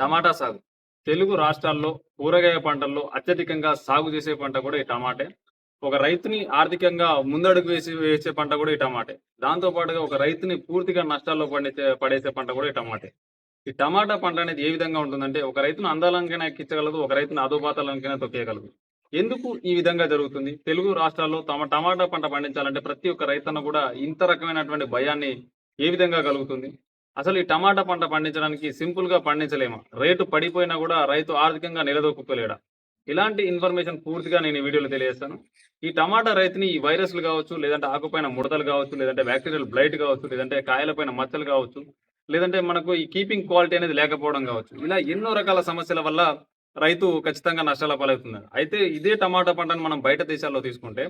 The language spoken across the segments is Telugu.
టమాటా సాగు. తెలుగు రాష్ట్రాల్లో కూరగాయ పంటల్లో అత్యధికంగా సాగు చేసే పంట కూడా ఈ టమాటే. ఒక రైతుని ఆర్థికంగా ముందడుగు వేసి వేసే పంట కూడా ఈ టమాటే. దాంతో పాటుగా ఒక రైతుని పూర్తిగా నష్టాల్లో పండించే పడేసే పంట కూడా ఈ టమాటే. ఈ టమాటా పంట అనేది ఏ విధంగా ఉంటుందంటే ఒక రైతును అందాలంకైనా ఎక్కించగలదు ఒక రైతును అధోపాతాలంకైనా తొక్కేయగలదు. ఎందుకు ఈ విధంగా జరుగుతుంది? తెలుగు రాష్ట్రాల్లో తమ టమాటా పంట పండించాలంటే ప్రతి ఒక్క రైతన్న కూడా ఇంత రకమైనటువంటి భయాన్ని ఏ విధంగా కలుగుతుంది? అసలు ఈ టమాటా పంట పండించడానికి సింపుల్గా పండించలేమా. రేటు పడిపోయినా కూడా రైతు ఆర్థికంగా నిలదొక్కుకోలేడా? ఇలాంటి ఇన్ఫర్మేషన్ పూర్తిగా నేను ఈ వీడియోలో తెలియజేస్తాను. ఈ టమాటా రైతుని ఈ వైరస్లు కావచ్చు లేదంటే ఆకుపైన ముడతలు కావచ్చు లేదంటే బ్యాక్టీరియల్ బ్లైట్ కావచ్చు లేదంటే కాయలపైన మచ్చలు కావచ్చు లేదంటే మనకు ఈ కీపింగ్ క్వాలిటీ అనేది లేకపోవడం కావచ్చు. ఇలా ఎన్నో రకాల సమస్యల వల్ల రైతు ఖచ్చితంగా నష్టాల పాలవుతున్నారు. అయితే ఇదే టమాటా పంటను మనం బయట దేశాల్లో తీసుకుంటే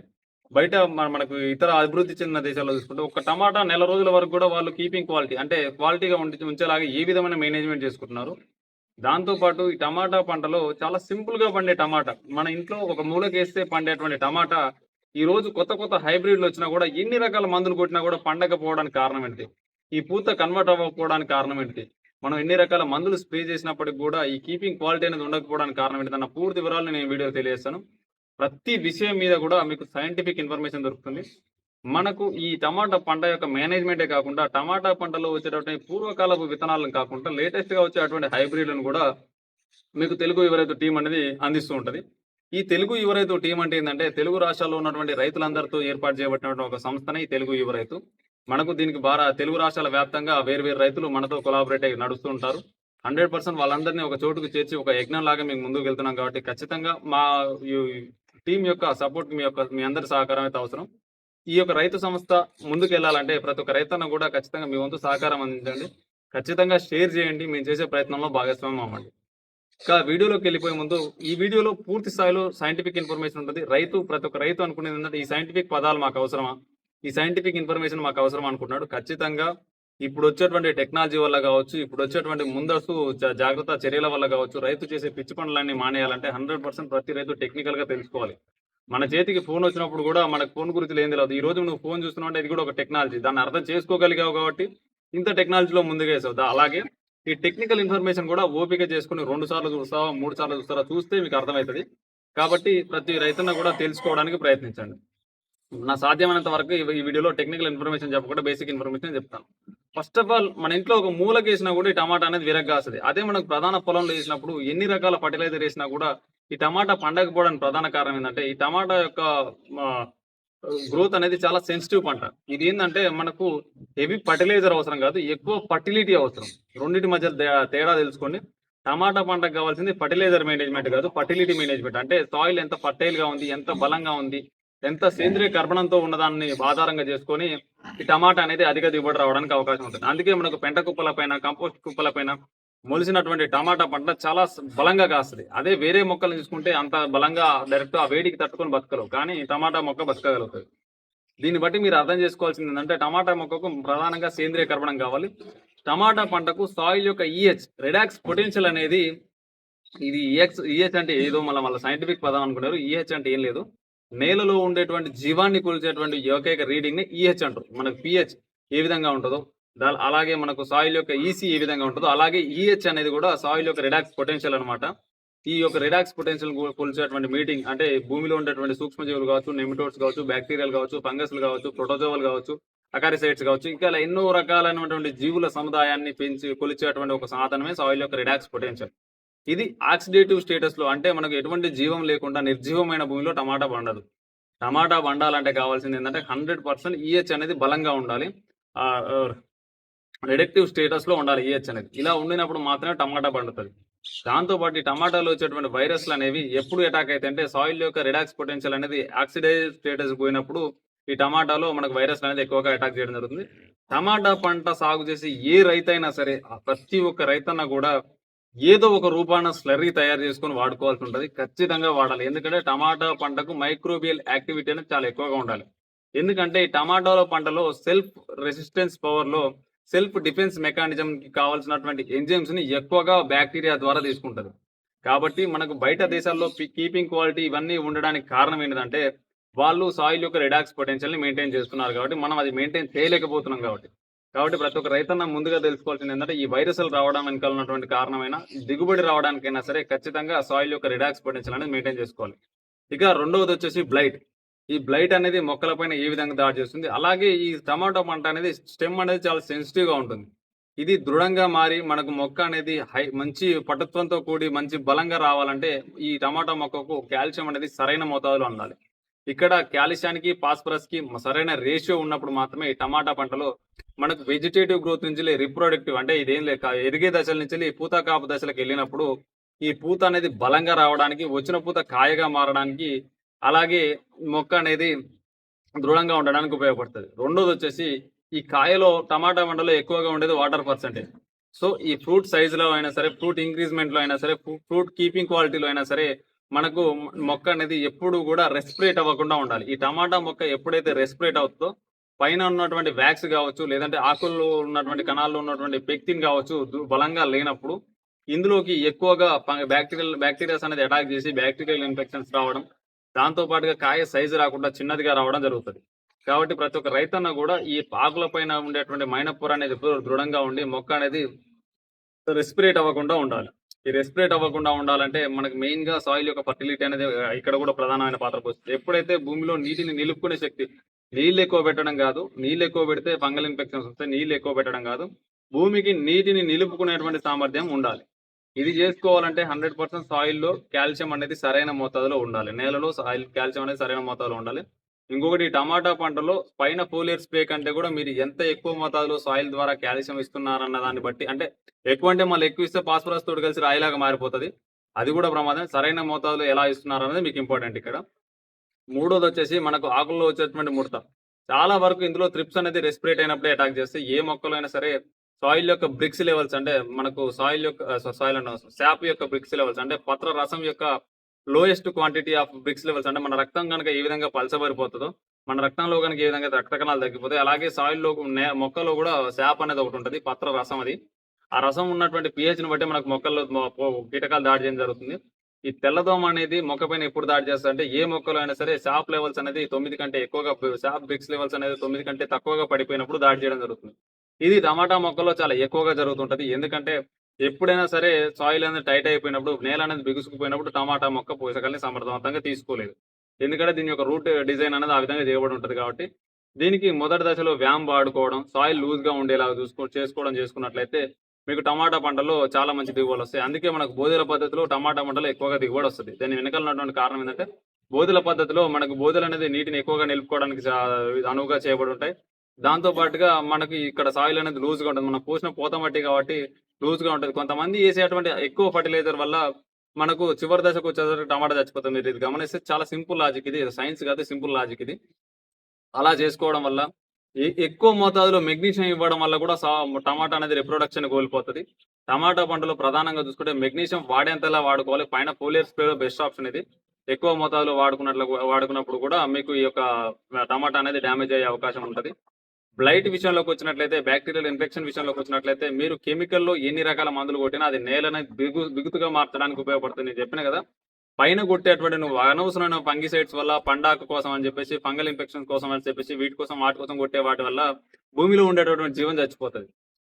బయట మన- మనకు ఇతర అభివృద్ధి చెందిన దేశాల్లో చూసుకుంటే ఒక టమాటా నెల రోజుల వరకు కూడా వాళ్ళు కీపింగ్ క్వాలిటీ అంటే క్వాలిటీగా ఉండి ఉంచేలాగా ఏ విధమైన మేనేజ్మెంట్ చేసుకుంటున్నారు. దాంతో పాటు ఈ టమాటా పంటలో చాలా సింపుల్గా పండే టమాటా మన ఇంట్లో ఒక మూలకేస్తే పండేటువంటి టమాటా ఈ రోజు కొత్త కొత్త హైబ్రిడ్లు వచ్చినా కూడా ఎన్ని రకాల మందులు కొట్టినా కూడా పండకపోవడానికి కారణం ఏంటి? ఈ పూత కన్వర్ట్ అవ్వకపోవడానికి కారణం ఏంటి? మనం ఎన్ని రకాల మందులు స్ప్రే చేసినప్పటికి కూడా ఈ కీపింగ్ క్వాలిటీ అనేది ఉండకపోవడానికి కారణం ఏంటి? అన్న పూర్తి వివరాలు నేను వీడియో తెలియజేస్తాను. ప్రతి విషయం మీద కూడా మీకు సైంటిఫిక్ ఇన్ఫర్మేషన్ దొరుకుతుంది. మనకు ఈ టమాటా పంట యొక్క మేనేజ్మెంటే కాకుండా టమాటా పంటలో వచ్చేటటువంటి పూర్వకాలపు విత్తనాలను కాకుండా లేటెస్ట్గా వచ్చేటువంటి హైబ్రిడ్లను కూడా మీకు తెలుగు యువరైతు టీం అనేది అందిస్తూ ఉంటుంది. ఈ తెలుగు యువరైతు టీం అంటే ఏంటంటే తెలుగు రాష్ట్రాల్లో ఉన్నటువంటి రైతులందరితో ఏర్పాటు చేయబడినటువంటి ఒక సంస్థనే ఈ తెలుగు యువరైతు మనకు దీనికి బాగా తెలుగు రాష్ట్రాల వ్యాప్తంగా వేరు వేరు రైతులు మనతో కొలాబరేట్ అయ్యి నడుస్తూ ఉంటారు. హండ్రెడ్ పర్సెంట్ వాళ్ళందరినీ ఒక చోటుకు చేర్చి ఒక యజ్ఞం లాగా మేము ముందుకు వెళ్తున్నాం కాబట్టి ఖచ్చితంగా మా టీం యొక్క సపోర్ట్ మీ యొక్క మీ అందరి సహకారం అయితే అవసరం. ఈ యొక్క రైతు సంస్థ ముందుకు వెళ్ళాలంటే ప్రతి ఒక్క రైతన్న కూడా ఖచ్చితంగా మీ వంతు సహకారం అందించండి. ఖచ్చితంగా షేర్ చేయండి. మేము చేసే ప్రయత్నంలో భాగస్వామ్యం అవ్వండి. ఇంకా వీడియోలోకి వెళ్ళిపోయే ముందు ఈ వీడియోలో పూర్తి స్థాయిలో సైంటిఫిక్ ఇన్ఫర్మేషన్ ఉంటుంది. రైతు ప్రతి ఒక్క రైతు అనుకునేది ఏంటంటే ఈ సైంటిఫిక్ పదాలు మాకు అవసరమా? ఈ సైంటిఫిక్ ఇన్ఫర్మేషన్ మాకు అవసరం అనుకుంటున్నాడు. ఖచ్చితంగా ఇప్పుడు వచ్చేటువంటి టెక్నాలజీ వల్ల కావచ్చు ఇప్పుడు వచ్చేటువంటి ముందస్తు జాగ్రత్త చర్యల వల్ల కావచ్చు రైతు చేసే పిచ్చి పనులన్నీ మానేయాలంటే హండ్రెడ్ పర్సెంట్ ప్రతి రైతు టెక్నికల్గా తెలుసుకోవాలి. మన చేతికి ఫోన్ వచ్చినప్పుడు కూడా మనకు ఫోన్ గురించి ఏం తెలియదు ఈ రోజు నువ్వు ఫోన్ చూస్తున్నావు అంటే ఇది కూడా ఒక టెక్నాలజీ. దాన్ని అర్థం చేసుకోగలిగావు కాబట్టి ఇంత టెక్నాలజీలో ముందుగా వేసావు అలాగే ఈ టెక్నికల్ ఇన్ఫర్మేషన్ కూడా ఓపిక చేసుకుని రెండు సార్లు చూస్తావా మూడు సార్లు చూస్తారా చూస్తే మీకు అర్థమవుతుంది కాబట్టి ప్రతి రైతున్న కూడా తెలుసుకోవడానికి ప్రయత్నించండి. నా సాధ్యమైనంత వరకు ఈ వీడియోలో టెక్నికల్ ఇన్ఫర్మేషన్ చెప్పకుండా బేసిక్ ఇన్ఫర్మేషన్ చెప్తాను. ఫస్ట్ ఆఫ్ ఆల్ మన ఇంట్లో ఒక మూలకి వేసినా కూడా ఈ టమాటా అనేది విరగ్గాస్తుంది అదే మనకు ప్రధాన పొలంలో వేసినప్పుడు ఎన్ని రకాల ఫర్టిలైజర్ వేసినా కూడా ఈ టమాటా పండకపోవడానికి ప్రధాన కారణం ఏంటంటే ఈ టమాటా యొక్క గ్రోత్ అనేది చాలా సెన్సిటివ్ పంట. ఇది ఏంటంటే మనకు హెవీ ఫర్టిలైజర్ అవసరం కాదు ఎక్కువ ఫర్టిలిటీ అవసరం. రెండింటి మధ్య తేడా తెలుసుకోండి. టమాటా పంటకు కావాల్సింది ఫర్టిలైజర్ మేనేజ్మెంట్ కాదు ఫర్టిలిటీ మేనేజ్మెంట్ అంటే సాయిల్ ఎంత ఫర్టైల్గా ఉంది ఎంత బలంగా ఉంది ఎంత సేంద్రియ కర్బనంతో ఉన్నదాన్ని ఆధారంగా చేసుకొని ఈ టమాటా అనేది అధిక దిగుబడి రావడానికి అవకాశం ఉంటుంది. అందుకే మనకు పెంట కుప్పల పైన కంపోస్ట్ కుప్పల పైన మొలిసినటువంటి టమాటా పంట చాలా బలంగా కాస్తుంది. అదే వేరే మొక్కలు తీసుకుంటే అంత బలంగా డైరెక్ట్ ఆ వేడికి తట్టుకొని బతకలేవు. కానీ టమాటా మొక్క బతకగలుగుతుంది. దీన్ని బట్టి మీరు అర్థం చేసుకోవాల్సింది ఏంటంటే టమాటా మొక్కకు ప్రధానంగా సేంద్రియ కర్బనం కావాలి. టమాటా పంటకు సాయిల్ యొక్క ఈహెచ్ రిడాక్స్ పొటెన్షియల్ అనేది ఇది ఈహెచ్ ఈహెచ్ అంటే ఏదో మళ్ళీ మళ్ళీ సైంటిఫిక్ పదం అనుకున్నారు ఈహెచ్ అంటే ఏం లేదు. నేలలో ఉండేటువంటి జీవాన్ని కొలిచేటువంటి ఏకైక రీడింగ్ని ఈహెచ్ అంటారు. మనకు పిహెచ్ ఏ విధంగా ఉంటుందో అలాగే మనకు సాయిల్ యొక్క ఈసీ ఏ విధంగా ఉంటుందో అలాగే ఈహెచ్ అనేది కూడా సాయిల్ యొక్క రిడాక్స్ పొటెన్షియల్ అన్నమాట. ఈ యొక్క రిడాక్స్ పొటెన్షియల్ కొలిచేటువంటి మీటింగ్ అంటే భూమిలో ఉండేటువంటి సూక్ష్మజీవులు కావచ్చు నెమిటోడ్స్ కావచ్చు బ్యాక్టీరియల్ కావచ్చు ఫంగస్లు కావచ్చు ప్రోటోజోవల్ కావచ్చు అకారిసైడ్స్ కావచ్చు ఇంకా ఎన్నో రకాలైనటువంటి జీవుల సముదాయాన్ని పెంచి కొలిచేటువంటి ఒక సాధనమే సాయిల్ యొక్క రిడాక్స్ పొటెన్షియల్ ఇది ఆక్సిడేటివ్ స్టేటస్లో అంటే మనకు ఎటువంటి జీవం లేకుండా నిర్జీవమైన భూమిలో టమాటా పండదు. టమాటా పండాలంటే కావాల్సింది ఏంటంటే హండ్రెడ్ పర్సెంట్ ఈహెచ్ అనేది బలంగా ఉండాలి. రిడక్టివ్ స్టేటస్లో ఉండాలి ఈహెచ్ అనేది. ఇలా ఉండినప్పుడు మాత్రమే టమాటా పండుతుంది. దాంతో పాటు ఈ టమాటాలో వచ్చేటువంటి వైరస్లు అనేవి ఎప్పుడు అటాక్ అయితే అంటే సాయిల్ యొక్క రిడాక్స్ పొటెన్షియల్ అనేది ఆక్సిడైజ్ స్టేటస్ పోయినప్పుడు ఈ టమాటాలో మనకు వైరస్ అనేది ఎక్కువగా అటాక్ చేయడం జరుగుతుంది. టమాటా పంట సాగు చేసి ఏ రైతైనా సరే ప్రతి ఒక్క రైతన్న కూడా ఏదో ఒక రూపాన స్లర్రీ తయారు చేసుకొని వాడుకోవాల్సి ఉంటుంది. ఖచ్చితంగా వాడాలి. ఎందుకంటే టమాటా పంటకు మైక్రోబియల్ యాక్టివిటీ అనేది చాలా ఎక్కువగా ఉండాలి. ఎందుకంటే ఈ టమాటాల పంటలో సెల్ఫ్ రెసిస్టెన్స్ పవర్లో సెల్ఫ్ డిఫెన్స్ మెకానిజం కి కావాల్సినటువంటి ఎంజైమ్స్ని ఎక్కువగా బ్యాక్టీరియా ద్వారా తీసుకుంటారు కాబట్టి మనకు బయట దేశాల్లో కీపింగ్ క్వాలిటీ ఇవన్నీ ఉండడానికి కారణం ఏంటంటే వాళ్ళు సాయిల్ యొక్క రిడాక్స్ పొటెన్షియల్ని మెయింటైన్ చేస్తున్నారు కాబట్టి మనం అది మెయింటైన్ చేయలేకపోతున్నాం కాబట్టి. కాబట్టి ప్రతి ఒక్క రైతన్న ముందుగా తెలుసుకోవాల్సింది ఏంటంటే ఈ వైరస్లు రావడం వెనకాల ఉన్నటువంటి కారణమైన దిగుబడి రావడానికైనా సరే ఖచ్చితంగా సాయిల్ యొక్క రిడాక్స్ పొటెన్షియల్ అనేది మెయింటైన్ చేసుకోవాలి. ఇక రెండవది వచ్చేసి బ్లైట్ ఈ బ్లైట్ అనేది మొక్కలపైన ఏ విధంగా దాడి చేస్తుంది? అలాగే ఈ టమాటో పంట అనేది స్టెమ్ అనేది చాలా సెన్సిటివ్గా ఉంటుంది. ఇది దృఢంగా మారి మనకు మొక్క అనేది హై మంచి పటుత్వంతో కూడి మంచి బలంగా రావాలంటే ఈ టమాటా మొక్కకు కాల్షియం అనేది సరైన మోతాదులో ఉండాలి. ఇక్కడ కాల్షియానికి ఫాస్ఫరస్కి సరైన రేషియో ఉన్నప్పుడు మాత్రమే ఈ టమాటా పంటలో మనకు వెజిటేటివ్ గ్రోత్ నుంచి రిప్రొడక్టివ్ అంటే ఇదేం లేక ఎరిగే దశల నుంచి పూత కాపు దశలకు వెళ్ళినప్పుడు ఈ పూత అనేది బలంగా రావడానికి వచ్చిన పూత కాయగా మారడానికి అలాగే మొక్క అనేది దృఢంగా ఉండడానికి ఉపయోగపడుతుంది. రెండోది వచ్చేసి ఈ కాయలో టమాటా పంటలో ఎక్కువగా ఉండేది వాటర్ పర్సంటేజ్ సో ఈ ఫ్రూట్ సైజులో అయినా సరే ఫ్రూట్ ఇంక్రీజ్మెంట్లో అయినా సరే ఫ్రూట్ కీపింగ్ క్వాలిటీలో అయినా సరే మనకు మొక్క అనేది ఎప్పుడు కూడా రెస్పిరేట్ అవ్వకుండా ఉండాలి. ఈ టమాటా మొక్క ఎప్పుడైతే రెస్పిరేట్ అవుతుందో పైన ఉన్నటువంటి వ్యాక్స్ కావచ్చు లేదంటే ఆకుల్లో ఉన్నటువంటి కణాల్లో ఉన్నటువంటి పెక్తిన్ కావచ్చు బలంగా లేనప్పుడు ఇందులోకి ఎక్కువగా బ్యాక్టీరియల్ బ్యాక్టీరియాస్ అనేది అటాక్ చేసి బ్యాక్టీరియల్ ఇన్ఫెక్షన్స్ రావడం దాంతో పాటుగా కాయ సైజు రాకుండా చిన్నదిగా రావడం జరుగుతుంది. కాబట్టి ప్రతి ఒక్క రైతన్న కూడా ఈ ఆకుల పైన ఉండేటువంటి మైనపూర అనేది దృఢంగా ఉండి మొక్క అనేది రెస్పిరేట్ అవ్వకుండా ఉండాలి. ఈ రెస్పిరేట్ అవ్వకుండా ఉండాలంటే మనకి మెయిన్గా సాయిల్ యొక్క ఫర్టిలిటీ అనేది ఇక్కడ కూడా ప్రధానమైన పాత్ర పోస్తుంది ఎప్పుడైతే భూమిలో నీటిని నిలుపుకునే శక్తి నీళ్ళు ఎక్కువ పెట్టడం కాదు. నీళ్ళు ఎక్కువ పెడితే ఫంగల్ ఇన్ఫెక్షన్స్ వస్తే నీళ్ళు ఎక్కువ పెట్టడం కాదు. భూమికి నీటిని నిలుపుకునేటువంటి సామర్థ్యం ఉండాలి. ఇది చేసుకోవాలంటే హండ్రెడ్ పర్సెంట్ సాయిల్లో కాల్షియం అనేది సరైన మోతాదులో ఉండాలి. నేలలో సాయిల్ కాల్షియం అనేది సరైన మోతాదులో ఉండాలి. ఇంకొకటి టమాటా పంటలో పైన ఫోలియర్ స్ప్రే కంటే కూడా మీరు ఎంత ఎక్కువ మోతాదులో సాయిల్ ద్వారా కాల్షియం ఇస్తున్నారన్న దాన్ని బట్టి అంటే ఎక్కువ అంటే మళ్ళీ ఎక్కువ ఇస్తే ఫాస్ఫరస్ తోటి కలిసి రాయిలాగా మారిపోతుంది. అది కూడా ప్రమాదం. సరైన మోతాదులో ఎలా ఇస్తున్నారు అనేది మీకు ఇంపార్టెంట్ ఇక్కడ. మూడోది వచ్చేసి మనకు ఆకుల్లో వచ్చేటువంటి ముడత. చాలా వరకు ఇందులో త్రిప్స్ అనేది రెస్పిరేట్ అయినప్పుడే అటాక్ చేస్తే ఏ మొక్కలో అయినా సరే సాయిల్ యొక్క బ్రిక్స్ లెవెల్స్ అంటే మనకు సాయిల్ యొక్క సాయిల్ అండ్ శాప్ యొక్క బ్రిక్స్ లెవెల్స్ అంటే పత్ర రసం యొక్క lowest quantity of brix levels అంటే మన రక్తం కనుక ఏ విధంగా పలసబడిపోతుందో మన రక్తంలో కనుక ఏ విధంగా రక్త కణాలు తగ్గిపోతాయి అలాగే సాయిల్లో మొక్కలో కూడా శాప్ అనేది ఒకటి ఉంటుంది పత్ర రసం అది. ఆ రసం ఉన్నటువంటి pH ని బట్టి మనకు మొక్కల్లో కీటకాలు దాడి చేయడం జరుగుతుంది. ఈ తెల్లదోమ అనేది మొక్క పైన ఎప్పుడు దాడి చేస్తుంది అంటే ఏ మొక్కలో అయినా సరే షాప్ లెవెల్స్ అనేది తొమ్మిది కంటే ఎక్కువగా షాప్ బిక్స్ లెవెల్స్ అనేది తొమ్మిది కంటే తక్కువగా పడిపోయినప్పుడు దాడి చేయడం జరుగుతుంది. ఇది టమాటా మొక్కలో చాలా ఎక్కువగా జరుగుతుంటది. ఎందుకంటే ఎప్పుడైనా సరే సాయిల్ అనేది టైట్ అయిపోయినప్పుడు నేల అనేది బిగుసుకుపోయినప్పుడు టమాటా మొక్క పోషకాలని సమర్థవంతంగా తీసుకోలేదు. ఎందుకంటే దీని యొక్క రూట్ డిజైన్ అనేది ఆ విధంగా చేయబడి ఉంటుంది కాబట్టి దీనికి మొదటి దశలో వ్యామ్ వాడుకోవడం సాయిల్ లూజ్గా చూసుకో చేసుకోవడం చేసుకున్నట్లయితే మీకు టమాటా పంటలో చాలా మంచి దిగుబడి వస్తాయి. అందుకే మనకు బోధుల పద్ధతిలో టమాటా పంటలో ఎక్కువగా దిగుబడి వస్తుంది. దాని వెనకాల ఉన్నటువంటి కారణం ఏంటంటే బోధుల పద్ధతిలో మనకు బోధులు అనేది నీటిని ఎక్కువగా నిలుపుకోవడానికి చా- అనువుగా చేయబడి ఉంటాయి. దాంతో పాటుగా మనకి ఇక్కడ సాయిల్ అనేది లూజ్గా ఉంటుంది. మనం పోసిన పోత మట్టి కాబట్టి లూజ్గా ఉంటుంది. కొంతమంది వేసేటువంటి ఎక్కువ ఫర్టిలైజర్ వల్ల మనకు చివరి దశకు వచ్చేసరికి టమాటా చచ్చిపోతుంది. మీరు ఇది గమనిస్తే చాలా సింపుల్ లాజిక్ ఇది. సైన్స్ కాదు సింపుల్ లాజిక్ ఇది. అలా చేసుకోవడం వల్ల ఎక్కువ మోతాదులో మెగ్నీషియం ఇవ్వడం వల్ల కూడా సా- టమాటా అనేది రిప్రొడక్షన్ కోల్పోతుంది. టమాటా పంటలో ప్రధానంగా చూసుకుంటే మెగ్నీషియం వాడేంతలా వాడుకోవాలి. పైన ఫోలియర్ స్ప్రేలో బెస్ట్ ఆప్షన్ ఇది. ఎక్కువ మోతాదులో వాడుకున్నట్లు వాడుకున్నప్పుడు కూడా మీకు ఈ యొక్క టమాటా అనేది డ్యామేజ్ అయ్యే అవకాశం ఉంటుంది. బ్లైట్ విషయంలోకి వచ్చినట్లయితే బ్యాక్టీరియల్ ఇన్ఫెక్షన్ విషయంలోకి వచ్చినట్లయితే మీరు కెమికల్లో ఎన్ని రకాల మందులు కొట్టినా అది నేలని బిగు బిగుతుగా మార్చడానికి ఉపయోగపడుతుంది. నేను చెప్పిన కదా పైన కొట్టేటువంటి నువ్వు అనవసరమైన ఫంగిసైడ్స్ వల్ల పండాకు కోసం అని చెప్పేసి ఫంగల్ ఇన్ఫెక్షన్ కోసం అని చెప్పేసి వీటి కోసం వాటి కోసం కొట్టే వాటి వల్ల భూమిలో ఉండేటటువంటి జీవం చచ్చిపోతుంది.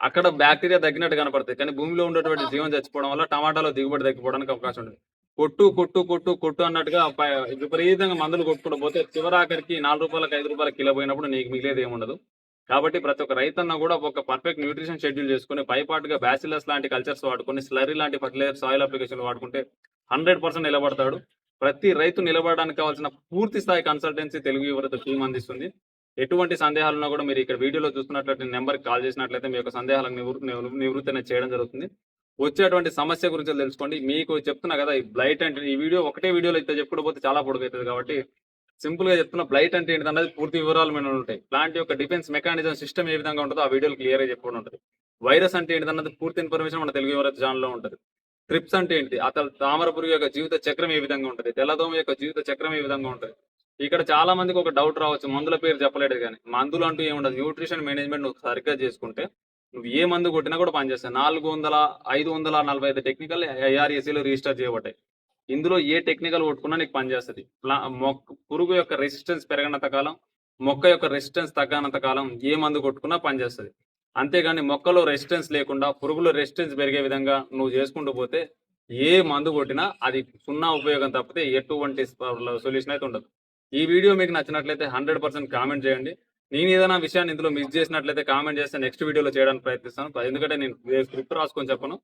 అక్కడ బ్యాక్టీరియా తగ్గినట్టు కనపడుతుంది కానీ భూమిలో ఉండేటువంటి జీవం చచ్చిపోవడం వల్ల టమాటాలో దిగుబడి తగ్గిపోవడానికి అవకాశం ఉంటుంది కొట్టు కొట్టు కొట్టు కొట్టు అన్నట్టుగా విపరీతంగా మందులు కొట్టుకుంటూ పోతే చివరాఖరికి నాలుగు రూపాయలకు ఐదు రూపాయలకు కిలో పోయినప్పుడు నీకు మిగిలేదు ఏముండదు. కాబట్టి ప్రతి ఒక్క రైతన్న కూడా ఒక పర్ఫెక్ట్ న్యూట్రిషన్ షెడ్యూల్ చేసుకుని పైపాటుగా బ్యాసిలస్ లాంటి కల్చర్స్ వాడుకొని స్లరీ లాంటి ఫర్టిలైజర్ సాయిల్ అప్లికేషన్ వాడుకుంటే హండ్రెడ్ పర్సెంట్ నిలబడతాడు. ప్రతి రైతు నిలబడడానికి కావాల్సిన పూర్తి స్థాయి కన్సల్టెన్సీ తెలుగు యువత టీం అందిస్తుంది. ఎటువంటి సందేహాలు ఉన్నా కూడా మీరు ఇక్కడ వీడియోలో చూస్తున్నట్లయితే నెంబర్కి కాల్ చేసినట్లయితే మీ యొక్క సందేహాలకు నివృత్తి నివృత్తి అనేది చేయడం జరుగుతుంది. వచ్చేటువంటి సమస్య గురించి తెలుసుకోండి. మీకు చెప్తున్నా కదా ఈ బ్లైట్ అంటే ఈ వీడియో ఒకటే వీడియోలో అయితే చెప్పుకోకపోతే చాలా పొడుగవుతుంది కాబట్టి సింపుల్గా చెప్తున్నా బ్లైట్ అంటే ఏంటి అనేది పూర్తి వివరాలు మీద ఉంటాయి. ప్లాంట్ యొక్క డిఫెన్స్ మెకానిజం సిస్టమ్ ఏ విధంగా ఉంటుందో ఆ వీడియోలు క్లియర్గా చెప్పడం ఉంటుంది. వైరస్ అంటే ఏంటి అన్నది పూర్తి ఇన్ఫర్మేషన్ మన తెలుగు యువత ఛానల్లో ఉంటుంది. ట్రిప్స్ అంటే ఏంటి? అతను తామర పురుగు యొక్క జీవిత చక్రం ఏ విధంగా ఉంటుంది? తెల్లదోమ యొక్క జీవిత చక్రం ఏ విధంగా ఉంటుంది? ఇక్కడ చాలా మందికి ఒక డౌట్ రావచ్చు మందుల పేరు చెప్పలేడు కానీ. మందులు అంటూ ఏముండదు. న్యూట్రిషన్ మేనేజ్మెంట్ నువ్వు సరిగ్గా చేసుకుంటే నువ్వు ఏ మందు కొట్టినా కూడా పనిచేస్తాయి. నాలుగు వందల ఐదు వందల నలభై ఐదు టెక్నికల్ ఐఆర్ఎస్సీలో రిజిస్టర్ చేయబడ్డాయి. ఇందులో ఏ టెక్నికల్ కొట్టుకున్నా నీకు పనిచేస్తుంది. ప్లా- మొక్క పురుగు యొక్క రెసిస్టెన్స్ పెరగనంత కాలం మొక్క యొక్క రెసిస్టెన్స్ తగ్గనంత కాలం ఏ మందు కొట్టుకున్నా పనిచేస్తుంది. అంతేగాని మొక్కలో రెసిస్టెన్స్ లేకుండా పురుగులు రెసిస్టెన్స్ పెరిగే విధంగా నువ్వు చేసుకుంటూ పోతే ఏ మందు కొట్టినా అది సున్నా ఉపయోగం తప్పితే ఎటువంటి సొల్యూషన్ అయితే ఉండదు. ఈ వీడియో మీకు నచ్చినట్లయితే హండ్రెడ్ పర్సెంట్ కామెంట్ చేయండి. నేను ఏదైనా విషయాన్ని ఇందులో మిస్ చేసినట్లయితే కామెంట్ చేస్తే నెక్స్ట్ వీడియోలో చేయడానికి ప్రయత్నిస్తాను. ఎందుకంటే నేను స్క్రిప్ట్ రాసుకొని చెప్పను.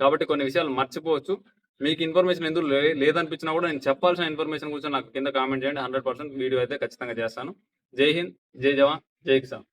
కాబట్టి కొన్ని విషయాలు మర్చిపోవచ్చు. మీకు ఇన్ఫర్మేషన్ ఎందుకు లేదనిపించినా కూడా నేను చెప్పాల్సిన ఇన్ఫర్మేషన్ గురించి నాకు కింద కామెంట్ చేయండి. హండ్రెడ్ పర్సెంట్ వీడియో అయితే ఖచ్చితంగా చేస్తాను. జై హింద్ జై జవాన్ జై కిసాన్.